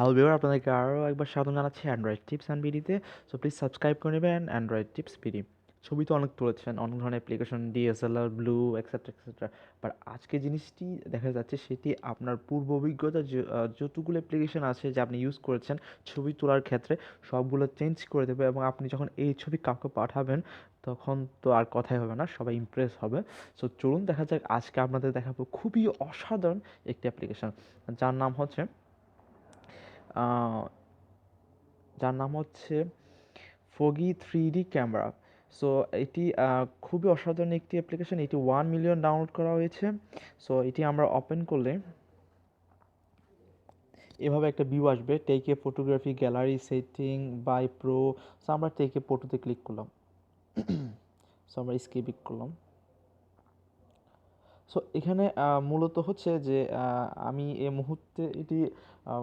Hello viewer আপনাদেরকে আরও একবার স্বাগত জানাচ্ছি অ্যান্ড্রয়েড টিপস অ্যান্ড বিডিতে সো প্লিজ সাবস্ক্রাইব করে নেবেন অ্যান্ড্রয়েড টিপস বিডি ছবি তো অনেক তুলেছেন, অনেক ধরনের application DSLR blue etcetera etcetera but আজকে জিনিসটি দেখা যাচ্ছে সেটি আপনার পূর্ব অভিজ্ঞতা যতগুলো অ্যাপ্লিকেশন আছে যে আপনি ইউজ করেছেন ছবি তোলার ক্ষেত্রে, সবগুলো চেঞ্জ করে দেবে এবং আপনি যখন এই ছবি কাউকে পাঠাবেন, তখন তো আর কথাই হবে না, সবাই ইমপ্রেস হবে। সো চলুন দেখা যাক আজকে আপনাদের দেখাবো খুবই অসাধারণ একটি অ্যাপ্লিকেশন যার নাম হচ্ছে যার নাম হচ্ছে Foggy three D camera. So এটি খুবই অসাধারণ একটি অ্যাপ্লিকেশন এটি ওয়ান মিলিয়ন ডাউনলোড করা হয়েছে। সো এটি আমরা ওপেন করলে এভাবে একটা ভিউ আসবে। টেকে photography gallery setting by pro so আমরা টেকে ফটোতে ক্লিক করলাম। সো আমরা স্কিপিক করলাম। সো এখানে মূলত হচ্ছে যে আমি এ মুহূর্তে এটি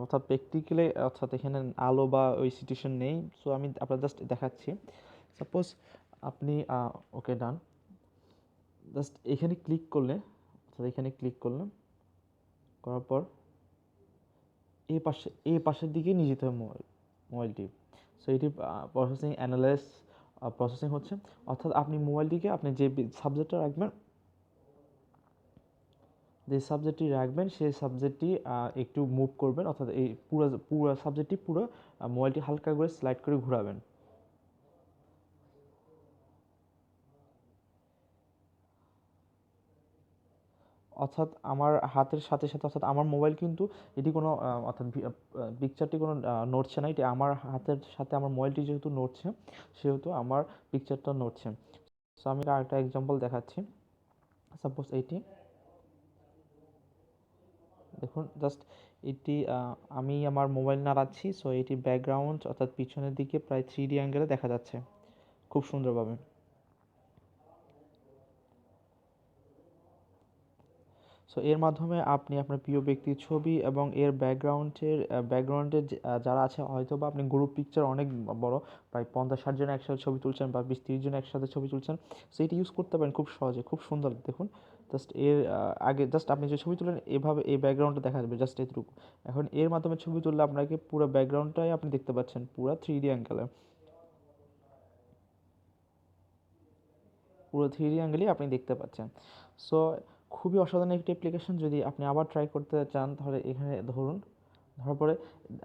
অর্থাৎ প্র্যাকটিক্যালি অর্থাৎ এখানে আলো বা ওই সিচুয়েশন নেই। সো আমি আপনার জাস্ট দেখাচ্ছি। সাপোজ আপনি ওকে ডান জাস্ট এখানে ক্লিক করলে, অর্থাৎ এখানে ক্লিক করলাম করার পর এই পাশে এই পাশের দিকে নিয়ে যেতে হবে মোবাইল মোবাইলটি সো এটি প্রসেসিং অ্যানালাইস প্রসেসিং হচ্ছে। অর্থাৎ আপনি মোবাইলটিকে আপনি যে সাবজেক্টটা রাখবেন যে সাবজেক্টটি রাখবেন, সেই সাবজেক্টটি একটু মুভ করবেন। অর্থাৎ এই পুরো পুরো সাবজেক্টটি পুরো মোবাইলটি হালকা করে স্লাইড করে ঘোরাবেন। অর্থাৎ আমার হাতের সাথে সাথে, অর্থাৎ আমার মোবাইল কিন্তু এটি কোনো অর্থাৎ পিকচারটি কোনো নড়ছে না। এটি আমার হাতের সাথে আমার মোবাইলটি যেহেতু নড়ছে, সেহেতু আমার পিকচারটা নড়ছে। সো আমি আরেকটা এক্সাম্পল দেখাচ্ছি। সাপোজ এইটি দেখুন জাস্ট এটি আমি আমার মোবাইল নাড়াচ্ছি সো এটি ব্যাকগ্রাউন্ড অর্থাৎ পিছনের দিকে প্রায় থ্রি ডি অ্যাঙ্গেলে দেখা যাচ্ছে। খুব সুন্দরভাবে। সো এর মাধ্যমে আপনি আপনার প্রিয় ব্যক্তির ছবি এবং এর ব্যাকগ্রাউন্ডের ব্যাকগ্রাউন্ডের যারা আছে হয়তো বা আপনি গ্রুপ পিকচার অনেক বড়, প্রায় পঞ্চাশ ষাট জন একসাথে ছবি তুলছেন বা বিশ তিরিশ জন একসাথে ছবি তুলছেন। সো এটি ইউজ করতে পারেন খুব সহজে, খুব সুন্দর দেখুন জাস্ট এর আগে জাস্ট আপনি যে ছবি তুলেন, এভাবে এই ব্যাকগ্রাউন্ডটা দেখা যাবে জাস্ট এটুকু এখন এর মাধ্যমে ছবি তুললে আপনাকে পুরো ব্যাকগ্রাউন্ডটাই আপনি দেখতে পাচ্ছেন, পুরো থ্রি ডি অ্যাঙ্গেলে পুরো থ্রি ডি অ্যাঙ্গেলই আপনি দেখতে পাচ্ছেন। সো খুবই অসাধারণ একটি অ্যাপ্লিকেশন যদি আপনি আবার ট্রাই করতে চান, তাহলে এখানে ধরুন, ধরার পরে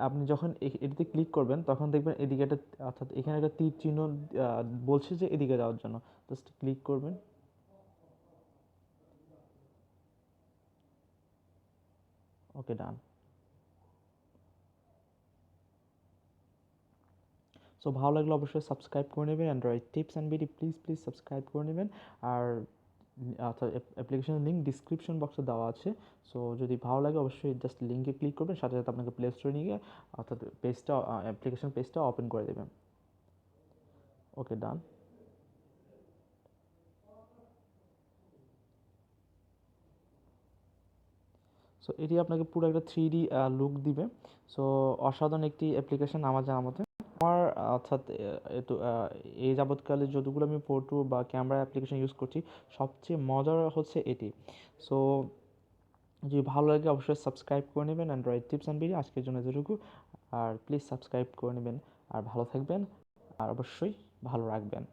আপনি যখন এটিতে ক্লিক করবেন, তখন দেখবেন এদিকে একটা, অর্থাৎ এখানে একটা তীর চিহ্ন বলছে যে এদিকে যাওয়ার জন্য। জাস্ট ক্লিক করবেন। ওকে ডান সো ভালো লাগলে অবশ্যই সাবস্ক্রাইব করে নেবেন। Android tips and BD please please subscribe করে নেবেন। আর অর্থাৎ অ্যাপ্লিকেশনের লিঙ্ক ডিসক্রিপশন বক্সে দেওয়া আছে। সো যদি ভালো লাগে অবশ্যই জাস্ট লিঙ্কে ক্লিক করবেন, সাথে সাথে আপনাকে প্লে স্টোরে নিয়ে গিয়ে, অর্থাৎ পেজটা অ্যাপ্লিকেশন পেজটা ওপেন করে দেবেন। ওকে ডান সো এটি আপনাকে পুরো একটা থ্রি ডি লুক দিবে। সো অসাধারণ একটি অ্যাপ্লিকেশন আমার জানার মতে। অর্থাৎ এতো এই যাবৎকালে যতগুলো আমি ফটো বা ক্যামেরা অ্যাপ্লিকেশন ইউজ করছি, সবচেয়ে মজার হচ্ছে এটি। সো যদি ভালো লাগে অবশ্যই সাবস্ক্রাইব করে নেবেন অ্যান্ড্রয়েড টিপস অ্যান্ড ভিডিও আজকের জন্য যেটুকু আর প্লিজ সাবস্ক্রাইব করে নেবেন। আর ভালো থাকবেন। আর অবশ্যই ভালো রাখবেন।